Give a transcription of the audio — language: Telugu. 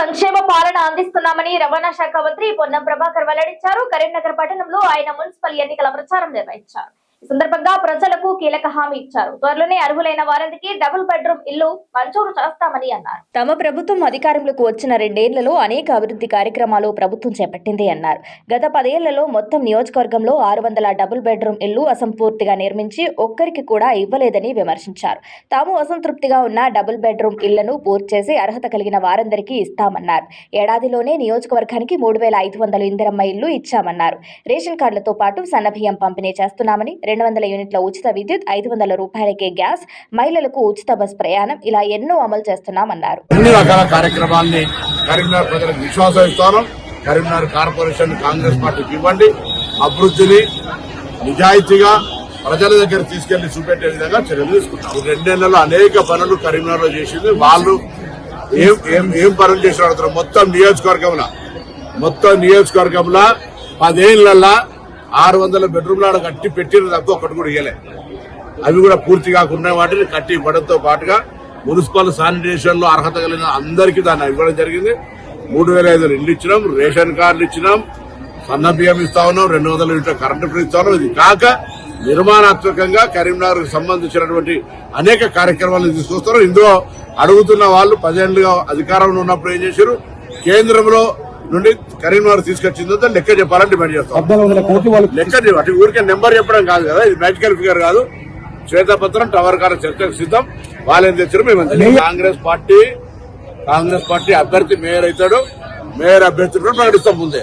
సంక్షేమ పాలన అందిస్తున్నామని రవాణా శాఖ మంత్రి పొన్నం ప్రభాకర్ వెల్లడించారు. కరీంనగర్ పట్టణంలో ఆయన మున్సిపల్ ఎన్నికల ప్రచారం నిర్వహించారు. ఈ సందర్భంగా ప్రజలకు కీలక హామీ ఇచ్చారు. త్వరలోనే అర్హులైన వారందరికీ డబుల్ బెడ్రూమ్ ఇల్లు మంజూరు చేస్తామని అన్నారు. తమ ప్రభుత్వం అధికారంలోకి వచ్చిన రెండేళ్ళలో అనేక అభివృద్ధి కార్యక్రమాలు ప్రభుత్వం చేపట్టింది అన్నారు. గత పదేళ్ళలో మొత్తం నియోజకవర్గంలో ఆరు వందల డబుల్ బెడ్రూమ్ ఇల్లు అసంపూర్తిగా నిర్మించి ఒక్కరికి కూడా ఇవ్వలేదని విమర్శించారు. తాము అసంతృప్తిగా ఉన్న డబుల్ బెడ్రూమ్ ఇళ్ళను పూర్తి చేసి అర్హత కలిగిన వారందరికీ ఇస్తామన్నారు. ఏడాదిలోనే నియోజకవర్గానికి మూడు వేల ఐదు వందల ఇందిరమ్మ ఇల్లు ఇచ్చామన్నారు. రేషన్ కార్డులతో పాటు సన్నబియ్యం పంపిణీ చేస్తున్నామని రెండు వందల యూనిట్ల ఉచిత విద్యుత్ ఐదు వందల రూపాయలకే గ్యాస్ మహిళలకు ఉచిత బస్ ప్రయాణం ఇలా ఎన్నో అమలు చేస్తున్నామన్నారు. అన్ని రకాల కార్యక్రమాల్ని కరీంనగర్ ప్రజలకు విశ్వాసం ఇస్తాను కరీంనగర్ కార్పొరేషన్ కాంగ్రెస్ పార్టీకి ఇవ్వండి. అభివృద్ధిని నిజాయితీగా ప్రజల దగ్గర తీసుకెళ్ళి చూపెట్టే విధంగా చర్యలు తీసుకుంటాం రెండేళ్ళలో అనేక పనులు కరీంనగర్లో చేసింది. వాళ్ళు ఏం ఏం ఏం పనులు చేసిన అడుగుతారు మొత్తం నియోజకవర్గంలో. మొత్తం నియోజకవర్గంలో పదేళ్ళలో ఆరు వందల బెడ్రూమ్ల కట్టి పెట్టిన తప్ప ఒకటి కూడా ఇయ్యలే. అవి కూడా పూర్తి కాకుండా వాటిని కట్టి ఇవ్వడంతో పాటుగా మున్సిపల్ శానిటేషన్లో అర్హత కలిగిన అందరికీ దాన్ని ఇవ్వడం జరిగింది. మూడు వేల ఐదు ఇండ్లు ఇచ్చినాం రేషన్ కార్డులు ఇచ్చినాం సన్న బియ్యం ఇస్తా ఉన్నాం రెండు వందల యూనిట్ల కరెంటు ఫ్రీ ఇస్తా ఉన్నాం. ఇది కాక నిర్మాణాత్మకంగా కరీంనగర్కు సంబంధించినటువంటి అనేక కార్యక్రమాలు తీసుకొస్తారు ఇందులో అడుగుతున్న వాళ్ళు పదేళ్ళుగా అధికారంలో ఉన్నప్పుడు ఏం చేశారు? కేంద్రంలో నుండి కరీంనగర్ తీసుకొచ్చిందో లెక్క చెప్పాలని డిమాండ్ చేస్తాం. లెక్క అంటే ఊరికే నెంబర్ చెప్పడం కాదు కదా ఇది మ్యాజికల్ ఫిగర్ కాదు. శ్వేతపత్రం టవర్ కార చర్చకు సిద్ధం. వాళ్ళేం తెచ్చారు మేము. కాంగ్రెస్ పార్టీ కాంగ్రెస్ పార్టీ అభ్యర్థి మేయర్ అవుతాడు. మేయర్ అభ్యర్థి కూడా ప్రకటిస్తాం ముందే.